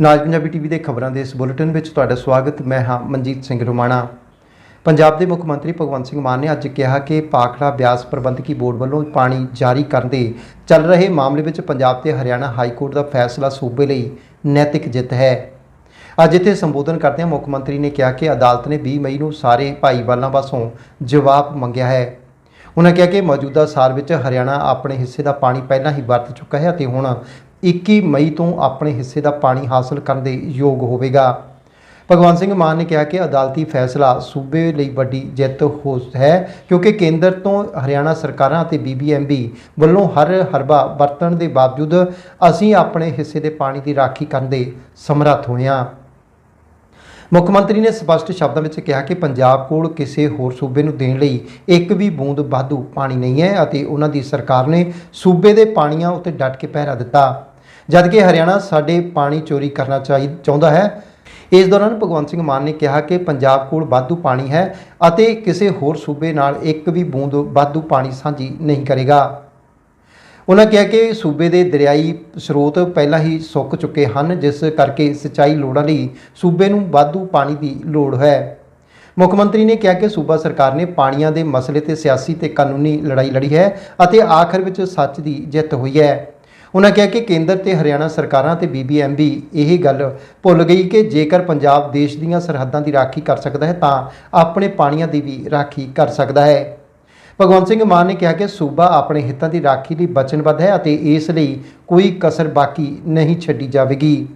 ਨਾਜ Punjabi TV ਦੇ ਖਬਰਾਂ ਦੇ ਇਸ ਬੁਲੇਟਿਨ ਵਿੱਚ ਤੁਹਾਡਾ ਸਵਾਗਤ। ਮੈਂ ਹਾਂ ਮਨਜੀਤ ਸਿੰਘ ਰੋਮਾਣਾ। ਪੰਜਾਬ ਦੇ ਮੁੱਖ ਮੰਤਰੀ ਭਗਵੰਤ ਸਿੰਘ ਮਾਨ ਨੇ ਅੱਜ ਕਿਹਾ ਕਿ ਪਾਖੜਾ ਬਿਆਸ ਪ੍ਰਬੰਧਕੀ ਬੋਰਡ ਵੱਲੋਂ ਪਾਣੀ ਜਾਰੀ ਕਰਨ ਦੇ ਚੱਲ ਰਹੇ ਮਾਮਲੇ ਵਿੱਚ ਪੰਜਾਬ ਤੇ ਹਰਿਆਣਾ ਹਾਈ ਕੋਰਟ ਦਾ ਫੈਸਲਾ ਸੂਬੇ ਲਈ ਨੈਤਿਕ ਜਿੱਤ ਹੈ। ਅੱਜ ਇੱਥੇ ਸੰਬੋਧਨ ਕਰਦਿਆਂ ਮੁੱਖ ਮੰਤਰੀ ਨੇ ਕਿਹਾ ਕਿ ਅਦਾਲਤ ਨੇ 20 ਮਈ ਨੂੰ ਸਾਰੇ ਭਾਈਵਾਲਾਂ ਪਾਸੋਂ ਜਵਾਬ ਮੰਗਿਆ ਹੈ। ਉਹਨਾਂ ਕਿਹਾ ਕਿ ਮੌਜੂਦਾ ਸਾਲ ਵਿੱਚ ਹਰਿਆਣਾ ਆਪਣੇ ਹਿੱਸੇ ਦਾ ਪਾਣੀ ਪਹਿਲਾਂ ਹੀ ਵਰਤ ਚੁੱਕਾ ਹੈ ਅਤੇ ਹੁਣ 21 ਮਈ ਤੋਂ ਆਪਣੇ ਹਿੱਸੇ ਦਾ ਪਾਣੀ ਹਾਸਲ ਕਰਨ ਦੇ ਯੋਗ ਹੋਵੇਗਾ। ਭਗਵੰਤ ਸਿੰਘ ਮਾਨ ਨੇ ਕਿਹਾ ਕਿ ਅਦਾਲਤੀ ਫੈਸਲਾ ਸੂਬੇ ਲਈ ਵੱਡੀ ਜਿੱਤ ਹੋ ਹੈ ਕਿਉਂਕਿ ਕੇਂਦਰ ਤੋਂ ਹਰਿਆਣਾ ਸਰਕਾਰਾਂ ਅਤੇ ਬੀਬੀਐਮਬੀ ਵੱਲੋਂ ਹਰ ਹਰਬਾ ਵਰਤਣ ਦੇ ਬਾਵਜੂਦ ਅਸੀਂ ਆਪਣੇ ਹਿੱਸੇ ਦੇ ਪਾਣੀ ਦੀ ਰਾਖੀ ਕਰਨ ਦੇ ਸਮਰੱਥ ਹੋਏ ਹਾਂ। ਮੁੱਖ ਮੰਤਰੀ ਨੇ ਸਪਸ਼ਟ ਸ਼ਬਦਾਂ ਵਿੱਚ ਕਿਹਾ ਕਿ ਪੰਜਾਬ ਕੋਲ ਕਿਸੇ ਹੋਰ ਸੂਬੇ ਨੂੰ ਦੇਣ ਲਈ ਇੱਕ ਵੀ ਬੂੰਦ ਵਾਧੂ ਪਾਣੀ ਨਹੀਂ ਹੈ ਅਤੇ ਉਹਨਾਂ ਦੀ ਸਰਕਾਰ ਨੇ ਸੂਬੇ ਦੇ ਪਾਣੀਆਂ ਉੱਤੇ ਡਟ ਕੇ ਪਹਿਰਾ ਦਿੱਤਾ। ਜਦਕਿ ਹਰਿਆਣਾ ਸਾਡੇ ਪਾਣੀ ਚੋਰੀ ਕਰਨਾ ਚਾਹੀ, ਚਾਹੁੰਦਾ ਹੈ। ਇਸ ਦੌਰਾਨ ਭਗਵੰਤ ਸਿੰਘ ਮਾਨ ਨੇ ਕਿਹਾ ਕਿ ਪੰਜਾਬ ਕੋਲ ਵਾਧੂ ਪਾਣੀ ਹੈ ਅਤੇ ਕਿਸੇ ਹੋਰ ਸੂਬੇ ਨਾਲ ਇੱਕ ਵੀ ਬੂੰਦ ਵਾਧੂ ਪਾਣੀ ਸਾਂਝੀ ਨਹੀਂ ਕਰੇਗਾ। ਉਹਨਾਂ ਕਿਹਾ ਕਿ ਸੂਬੇ ਦੇ ਦਰਿਆਈ ਸਰੋਤ ਪਹਿਲਾਂ ਹੀ ਸੁੱਕ ਚੁੱਕੇ ਹਨ, ਜਿਸ ਕਰਕੇ ਸਿੰਚਾਈ ਲੋੜਾਂ ਲਈ ਸੂਬੇ ਨੂੰ ਵਾਧੂ ਪਾਣੀ ਦੀ ਲੋੜ ਹੈ। ਮੁੱਖ ਮੰਤਰੀ ਨੇ ਕਿਹਾ ਕਿ ਸੂਬਾ ਸਰਕਾਰ ਨੇ ਪਾਣੀਆਂ ਦੇ ਮਸਲੇ ਤੇ ਸਿਆਸੀ ਤੇ ਕਾਨੂੰਨੀ ਲੜਾਈ ਲੜੀ ਹੈ ਅਤੇ ਆਖਰ ਵਿੱਚ ਸੱਚ ਦੀ ਜਿੱਤ ਹੋਈ ਹੈ। ਉਹਨਾਂ ਕਿਹਾ ਕਿ ਕੇਂਦਰ ਤੇ ਹਰਿਆਣਾ ਸਰਕਾਰਾਂ ਤੇ ਬੀਬੀਐਮਬੀ ਇਹ ਗੱਲ ਭੁੱਲ ਗਈ ਕਿ ਜੇਕਰ ਪੰਜਾਬ ਦੇਸ਼ ਦੀਆਂ ਸਰਹੱਦਾਂ ਦੀ ਰਾਖੀ ਕਰ ਸਕਦਾ ਹੈ, ਤਾਂ ਆਪਣੇ ਪਾਣੀਆਂ ਦੀ ਵੀ ਰਾਖੀ ਕਰ ਸਕਦਾ ਹੈ। ਭਗਵੰਤ ਸਿੰਘ ਮਾਨ ਨੇ ਕਿਹਾ ਕਿ ਸੂਬਾ ਆਪਣੇ ਹਿੱਤਾਂ ਦੀ ਰਾਖੀ ਲਈ ਵਚਨਬੱਧ ਹੈ ਅਤੇ ਇਸ ਲਈ ਕੋਈ ਕਸਰ ਬਾਕੀ ਨਹੀਂ ਛੱਡੀ ਜਾਵੇਗੀ।